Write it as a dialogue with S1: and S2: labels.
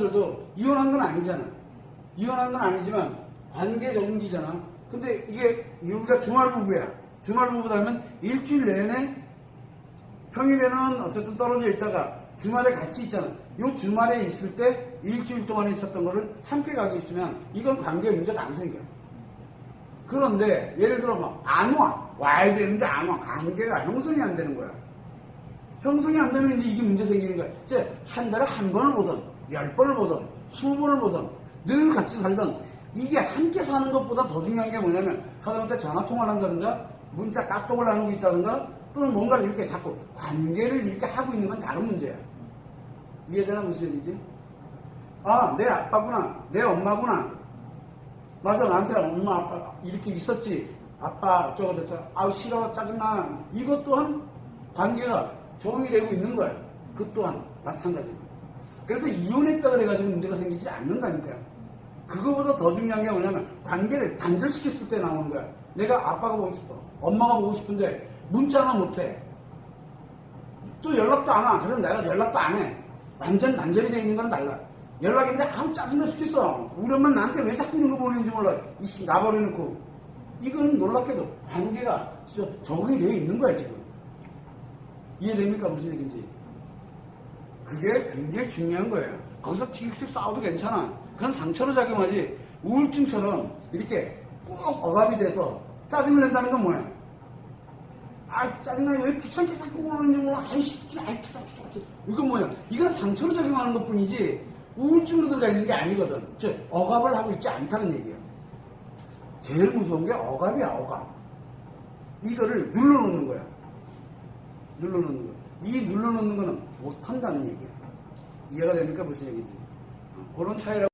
S1: 사람들도 이혼한 건 아니잖아. 이혼한 건 아니지만 관계 정기잖아. 근데 이게 우리가 주말 부부야. 주말 부부다 하면 일주일 내내 평일에는 어쨌든 떨어져 있다가 주말에 같이 있잖아. 요 주말에 있을 때 일주일 동안 있었던 거를 함께 가고 있으면 이건 관계 문제가 안 생겨. 그런데 예를 들어 뭐안 와. 와야 되는데 안 와. 관계가 형성이 안 되는 거야. 형성이 안 되면 이제 이게 문제 생기는 거야. 이제 한 달에 한 번을 보든 열 번을 보든 수 번을 보든 늘 같이 살던 이게 함께 사는 것보다 더 중요한 게 뭐냐면 사람한테 전화 통화를 한다든가 문자 까똑을 나누고 있다든가 또는 뭔가를 이렇게 자꾸 관계를 이렇게 하고 있는 건 다른 문제야. 이해되나 무슨 얘기지? 아, 내 아빠구나. 내 엄마구나. 맞아, 나한테 엄마, 아빠 이렇게 있었지. 아빠, 어쩌고 저쩌고. 아우, 싫어, 짜증나. 이것 또한 관계가 정의되고 있는 거야. 그 또한 마찬가지고. 그래서 이혼했다 그래가지고 문제가 생기지 않는다니까요. 그거보다 더 중요한 게 뭐냐면 관계를 단절시켰을 때 나오는 거야. 내가 아빠가 보고 싶어. 엄마가 보고 싶은데 문자나 못해. 또 연락도 안 와. 그럼 내가 연락도 안 해. 완전 단절이 돼 있는 건 달라. 연락인데 아무 짜증나 죽겠어. 우리 엄마 나한테 왜 자꾸 이런 거 보내는지 몰라. 이씨 나버려놓고. 이건 놀랍게도 관계가 진짜 적응이 되어 있는 거야 지금. 이해됩니까 무슨 얘기인지. 그게 굉장히 중요한 거예요. 거기서 틱틱 싸워도 괜찮아. 그건 상처로 작용하지. 우울증처럼 이렇게 꼭 억압이 돼서 짜증을 낸다는 건 뭐야? 아, 짜증나. 왜 귀찮게 자꾸 그러는지 몰라. 아이씨, 아이, 귀찮게, 귀찮게. 이건 뭐야? 이건 상처로 작용하는 것 뿐이지, 우울증으로 들어가 있는 게 아니거든. 즉, 억압을 하고 있지 않다는 얘기야. 제일 무서운 게 억압이야, 억압. 이거를 눌러놓는 거야. 눌러놓는 거. 이 눌러놓는 거는 못한다는 얘기야. 이해가 됩니까? 무슨 얘기지? 어, 그런 차이라고.